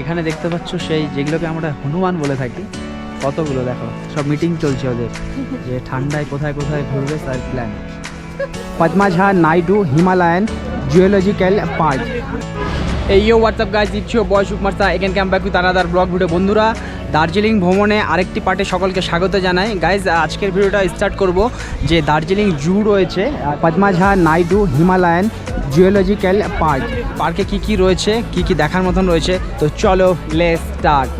এখানে দেখতে পাচ্ছ সেই যেগুলোকে আমরা হনুমান বলে থাকি কতগুলো দেখো সব মিটিং চলছে ওদের যে ঠান্ডায় কোথায় কোথায় ঘুরবে তার plan Padmaja Naidu Himalayan zoological park এই ইউ হোয়াটসঅ্যাপ গাইজ ইচ্ছো বয়স উপমার্সা এখানকে আমি back with another vlog video বন্ধুরা। দার্জিলিং ভ্রমণে আরেকটি পার্টে সকলকে স্বাগত জানাই। গাইজ আজকের ভিডিওটা স্টার্ট করব যে দার্জিলিং জু রয়েছে পদ্মাঝা, নাইডু, হিমালয়ান জিওলজিক্যাল পার্ক পার্কে কি কি রয়েছে, কি কি দেখার মতন রয়েছে? তো চলো লে স্টার্ট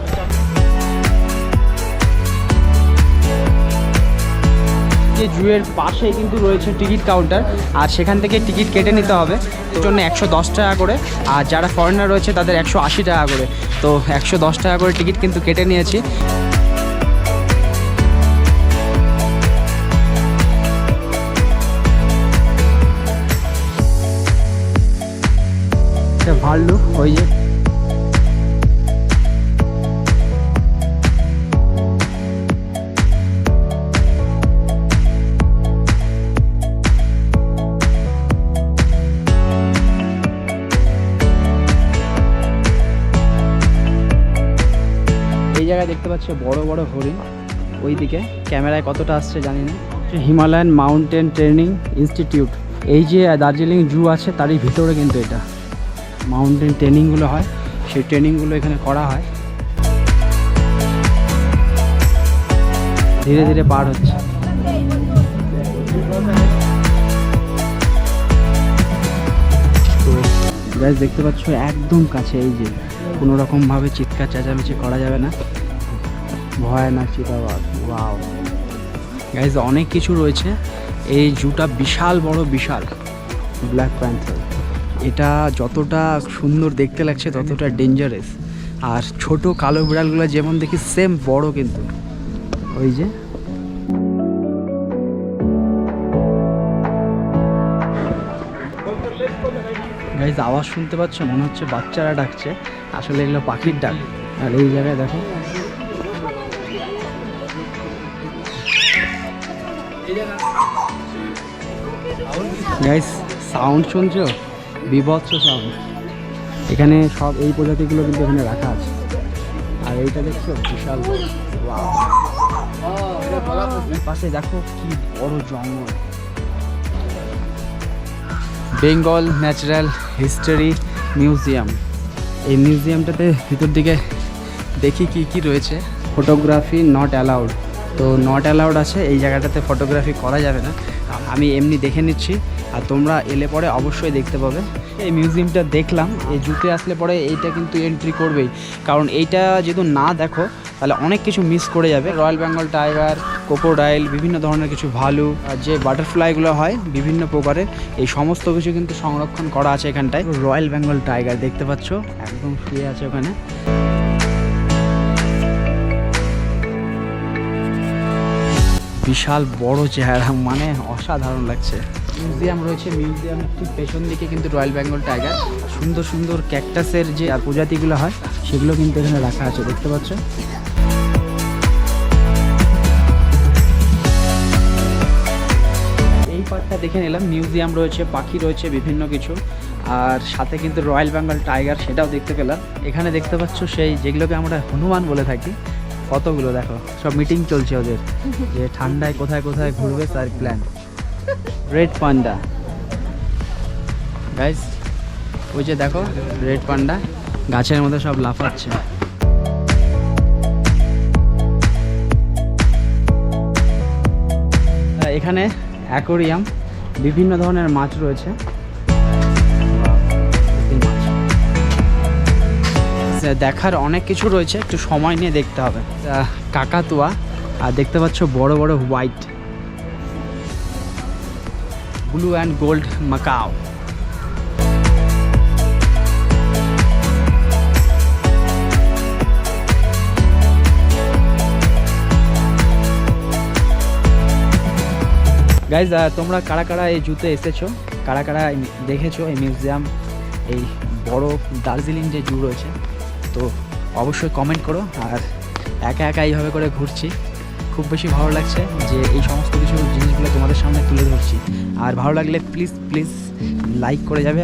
যে জুয়ের পাশেই কিন্তু রয়েছে টিকিট কাউন্টার, আর সেখান থেকে টিকিট কেটে নিতে হবে। এর জন্য একশো দশ টাকা করে, আর যারা ফরেনার রয়েছে তাদের একশো আশি টাকা করে। তো একশো দশ টাকা করে টিকিট কিন্তু কেটে নিয়েছি। ভাল্লুক, ওই যে জায়গায় দেখতে পাচ্ছ বড় বড় হরিণ। ওইদিকে ক্যামেরায় কতটা আসছে জানি না। Himalayan mountain training institute. এই যে দার্জিলিং জু আছে, তারই ভিতরে কিন্তু এটা। মাউন্টেন ট্রেনিংগুলো হয়। সেই ট্রেনিংগুলো এখানে করা হয়। ধীরে ধীরে পার হচ্ছে। দেখতে পাচ্ছ একদম কাছে এই যে। কোনো রকমভাবে চিৎকার, চেঁচামেচি করা যাবে না। ভয় না চিতাবাদ ওয়াও গাইজ অনেক কিছু রয়েছে। এই জুটা বিশাল বড়, বিশাল। ব্ল্যাক প্যান্থার এটা যতটা সুন্দর দেখতে লাগছে, ততটা ডেঞ্জারাস আর ছোট কালো বিড়ালগুলো যেমন দেখি সেম বড় কিন্তু। ওই যে। গাইজ আওয়াজ শুনতে পাচ্ছ? মনে হচ্ছে বাচ্চারা ডাকছে। আসলে এগুলো পাখির ডাক। আর এই জায়গায় দেখো। গাইস সাউন্ড শুনছো? বিভৎস সাউন্ড এখানে সব এই প্রজাতিগুলো কিন্তু এখানে রাখা আছে। আর এইটা দেখছ? বিশাল পাশে দেখো কি বড় জঙ্গল। বেঙ্গল ন্যাচারাল হিস্টোরি মিউজিয়াম এই মিউজিয়ামটাতে ভিতর দিকে দেখি কি কি রয়েছে। ফটোগ্রাফি নট অ্যালাউড তো নট অ্যালাউড আছে, এই জায়গাটাতে ফটোগ্রাফি করা যাবে না। আমি এমনি দেখে নিচ্ছি, আর তোমরা এলে পরে অবশ্যই দেখতে পাবে। এই মিউজিয়ামটা দেখলাম, এই জুতে আসলে পরে এইটা কিন্তু এন্ট্রি করবেই। কারণ এইটা যেহেতু না দেখো, তাহলে অনেক কিছু মিস করে যাবে। রয়্যাল বেঙ্গল টাইগার কোকোডাইল বিভিন্ন ধরনের কিছু ভালু, আর যে বাটারফ্লাইগুলো হয়, বিভিন্ন প্রকারের, এই সমস্ত কিছু কিন্তু সংরক্ষণ করা আছে এখানটায়। রয়্যাল বেঙ্গল টাইগার দেখতে পাচ্ছ? একদম শুয়ে আছে ওখানে। বিশাল বড় চেহারা মানে অসাধারণ লাগছে। মিউজিয়াম রয়েছে মিউজিয়ামের ঠিক পেছন দিকে কিন্তু রয়্যাল বেঙ্গল টাইগার। সুন্দর সুন্দর ক্যাকটাসের যে প্রজাতিগুলো হয়, সেগুলো কিন্তু এখানে রাখা আছে, দেখতে পাচ্ছ? এই পার্টটা দেখে নিলাম, মিউজিয়াম রয়েছে, পাখি রয়েছে, বিভিন্ন কিছু। আর সাথে কিন্তু রয়্যাল বেঙ্গল টাইগার, সেটাও দেখতে পেলাম। এখানে দেখতে পাচ্ছ সেই, যেগুলোকে আমরা হনুমান বলে থাকি কতগুলো দেখো? সব মিটিং চলছে ওদের। যে ঠান্ডায় কোথায় কোথায় ঘুরবে তার প্ল্যান রেড পান্ডা গাইস ওই যে দেখো রেড পান্ডা গাছের মধ্যে সব লাফাচ্ছে। এখানে অ্যাকোরিয়াম বিভিন্ন ধরনের মাছ রয়েছে। দেখার অনেক কিছু রয়েছে, একটু সময় নিয়ে দেখতে হবে। কাকাতুয়া, আর দেখতে পাচ্ছ বড় বড় white blue and gold macaw guys তোমরা কারা কারা এই জুতে এসেছ? কারা কারা দেখেছ এই মিউজিয়াম এই বড় দার্জিলিং যে জু রয়েছে? তো অবশ্যই কমেন্ট করো আর একা একা এইভাবে করে ঘুরছি। খুব বেশি ভালো লাগছে যে এই সমস্ত কিছু জিনিসগুলো তোমাদের সামনে তুলে ধরছি। আর ভালো লাগলে প্লিজ প্লিজ লাইক করে যাবে।